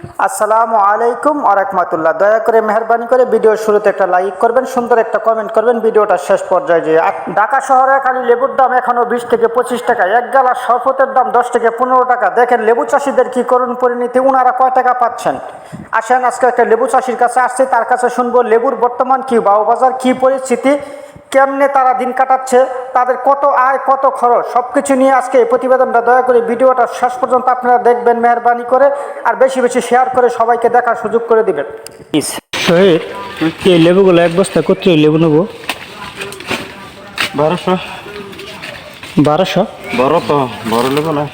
আসসালামু আলাইকুম আরহামতুল্লাহ দয়া করে মেহরবানি করে ভিডিওর শুরুতে একটা লাইক করবেন, সুন্দর একটা কমেন্ট করবেন। ভিডিওটা শেষ পর্যায়ে যে ঢাকা শহরে খালি লেবুর দাম এখনও বিশ থেকে পঁচিশ টাকা, এক গালা শরফতের দাম দশ থেকে পনেরো টাকা। দেখেন লেবু চাষিদের কী করুন পরিণতি ওনারা কয় টাকা পাচ্ছেন? আসেন, আজকে একটা লেবু চাষির কাছে আসছি, তার কাছে শুনব লেবুর বর্তমান কী বাজার কী পরিস্থিতি, কেমনে তারা দিন কাটাচ্ছে? তাদের কত আয় কত খরচ সব কিছু নিয়ে আজকে এই প্রতিবেদনটা দয়া করে ভিডিওটা শেষ পর্যন্ত আপনারা দেখবেন মেহরবানি করে আর বেশি বেশি শেয়ার করে সবাইকে দেখার সুযোগ করে দিবেন। শহীদ এই লেবুগুলো এক বস্তা কত লেবু নেব? বারোশো। বারোশো? বড় তো বড় লেবু না?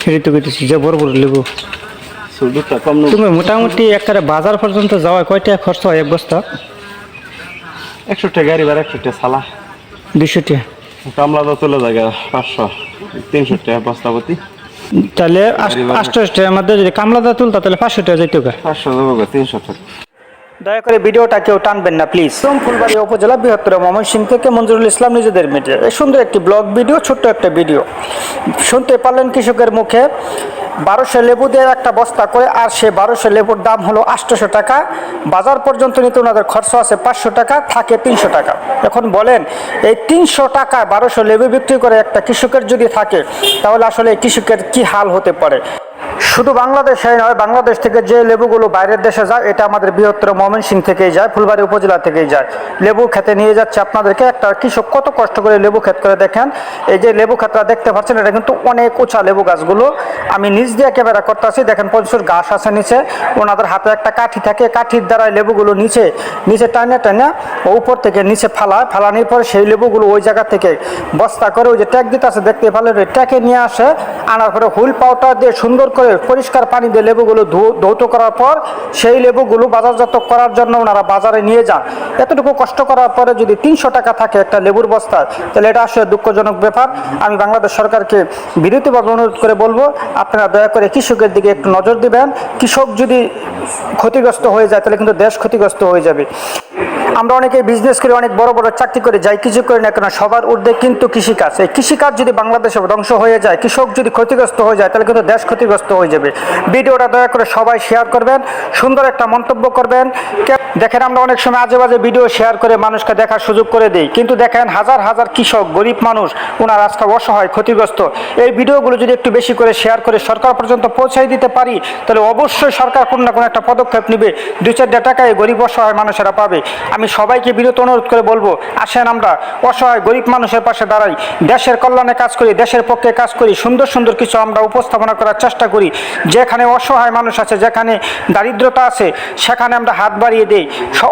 সেটাই তো কেটেছি যে বড় বড় লেবু। তুমি মোটামুটি একেবারে বাজার পর্যন্ত যাওয়ায় কয় টাকা খরচ হয় এক বস্তা? একশো টাকা গাড়ি বার একশো টাকা সালা। দুশো টাকা। কামলা তো তুলে জায়গা পাঁচশো তিনশো টাকা বস্তাপতি। তাহলে গাড়ি আষ্টশো টাকার মধ্যে যদি কামলাদা তুলতা তাহলে পাঁচশো টাকা যাইতো পাঁচশো দেবো তিনশো টাকা। দয়া করে ভিডিওটা কেউ টানবেন না প্লিজ। ফুলবাড়ি উপজেলা বৃহত্তর ময়মনসিং থেকে মঞ্জুরুল ইসলাম নিজেদের মিডিয়া। সুন্দর একটি ব্লগ ভিডিও ছোট্ট একটা ভিডিও। শুনতে পারলেন কৃষকের মুখে। বারোশো লেবু দিয়ে একটা বস্তা করে, আর সে বারোশো লেবুর দাম হলো আটশোশো টাকা। বাজার পর্যন্ত নিতে ওনাদের খরচ আছে পাঁচশো টাকা, থাকে তিনশো টাকা। এখন বলেন, এই তিনশো টাকা বারোশো লেবু বিক্রি করে একটা কৃষকের যদি থাকে, তাহলে আসলে কৃষকের কি হাল হতে পারে? শুধু বাংলাদেশে নয়, বাংলাদেশ থেকে যে লেবুগুলো বাইরের দেশে যায়, এটা আমাদের বৃহত্তর ময়মনসিং থেকেই যায়, ফুলবাড়ি উপজেলা থেকেই যায়। লেবু খেতে নিয়ে যাচ্ছে আপনাদেরকে একটা কৃষক কত কষ্ট করে লেবু ক্ষেত করে দেখেন। এই যে লেবু ক্ষেতটা দেখতে পাচ্ছেন, এটা কিন্তু অনেক উঁচা লেবু গাছগুলো। আমি নিচ দিয়ে ক্যামেরা করতেছি, দেখেন প্রচুর গাছ আছে নিচে। ওনাদের হাতে একটা কাঠি থাকে, কাঠির দ্বারা লেবুগুলো নিচে নিচে টানে টানে উপর থেকে নিচে ফালায়। ফালানোর পরে সেই লেবুগুলো ওই জায়গা থেকে বস্তা করে ওই যে ট্যাগ দিতে আছে দেখতে পারলেন ওই ট্যাগে নিয়ে আসে আনার পরে হুইল পাউডার দিয়ে সুন্দর করে পরিষ্কার পানি দিয়ে লেবুগুলো ধৌত করার পর সেই লেবুগুলো বাজারজাত করার জন্য ওনারা বাজারে নিয়ে যান। এতটুকু কষ্ট করার পরে যদি তিনশো টাকা থাকে একটা লেবুর বস্তায় তাহলে এটা আসলে দুঃখজনক ব্যাপার। আমি বাংলাদেশ সরকারকে বিরতিভাবে অনুরোধ করে বলব, আপনারা দয়া করে কৃষকের দিকে একটু নজর দিবেন। কৃষক যদি ক্ষতিগ্রস্ত হয়ে যায়, তাহলে কিন্তু দেশ ক্ষতিগ্রস্ত হয়ে যাবে। আমরা অনেকে বিজনেস করে, অনেক বড় বড় চাকরি করে, যাই কিছু করি না কেন, সবার ঊর্ধ্বে কিন্তু কৃষিকাজ। এই কৃষিকাজ যদি বাংলাদেশে ধ্বংস হয়ে যায়, কৃষক যদি ক্ষতিগ্রস্ত হয়ে যায়, তাহলে কিন্তু দেশ ক্ষতিগ্রস্ত হয়ে যাবে। ভিডিওটা দয়া করে সবাই শেয়ার করবেন, সুন্দর একটা মন্তব্য করবেন। দেখেন আমরা অনেক সময় আজে বাজে ভিডিও শেয়ার করে মানুষকে দেখার সুযোগ করে দিই, কিন্তু দেখেন হাজার হাজার কৃষক, গরিব মানুষ ওনার আজকে অসহায়, ক্ষতিগ্রস্ত। এই ভিডিওগুলো যদি একটু বেশি করে শেয়ার করে সরকার পর্যন্ত পৌঁছাই দিতে পারি, তাহলে অবশ্যই সরকার কোনো না কোনো একটা পদক্ষেপ নেবে। দুই চারটা টাকায় গরিব অসহায় মানুষেরা পাবে। আমি সবাইকে বিরত অনুরোধ করে বলব, আসেন আমরা অসহায় গরিব মানুষের পাশে দাঁড়াই। দেশের কল্যাণে কাজ করি, দেশের পক্ষে কাজ করি, সুন্দর সুন্দর কিছু আমরা উপস্থাপনা করার চেষ্টা করি। যেখানে অসহায় মানুষ আছে, যেখানে দারিদ্রতা আছে, সেখানে আমরা হাত বাড়িয়ে দিই।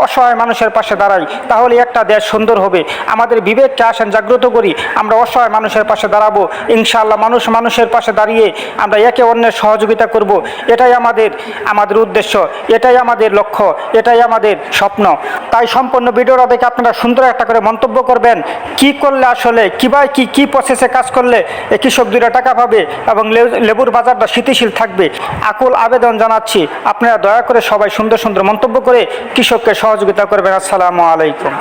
অসহায় মানুষের পাশে দাঁড়াই, তাহলে একটা দেশ সুন্দর হবে। আমাদের বিবেককে আসেন জাগ্রত করি, আমরা অসহায় মানুষের পাশে দাঁড়াবো। ইনশাআল্লাহ মানুষ মানুষের পাশে দাঁড়িয়ে আমরা একে অন্যের সহযোগিতা করব। এটাই আমাদের আমাদের উদ্দেশ্য, এটাই আমাদের লক্ষ্য, এটাই আমাদের স্বপ্ন। তাই সম্পূর্ণ ভিডিওটা দেখে আপনারা সুন্দর একটা করে মন্তব্য করবেন। কি করলে আসলে কিবা কি কি প্রসেসে কাজ করলে কৃষক দুইটা টাকা পাবে এবং লেবুর বাজারটা স্থিতিশীল থাকবে? আকুল আবেদন জানাচ্ছি। আপনারা দয়া করে সবাই সুন্দর সুন্দর মন্তব্য করে কৃষককে সহযোগিতা করবেন। আসসালামু আলাইকুম।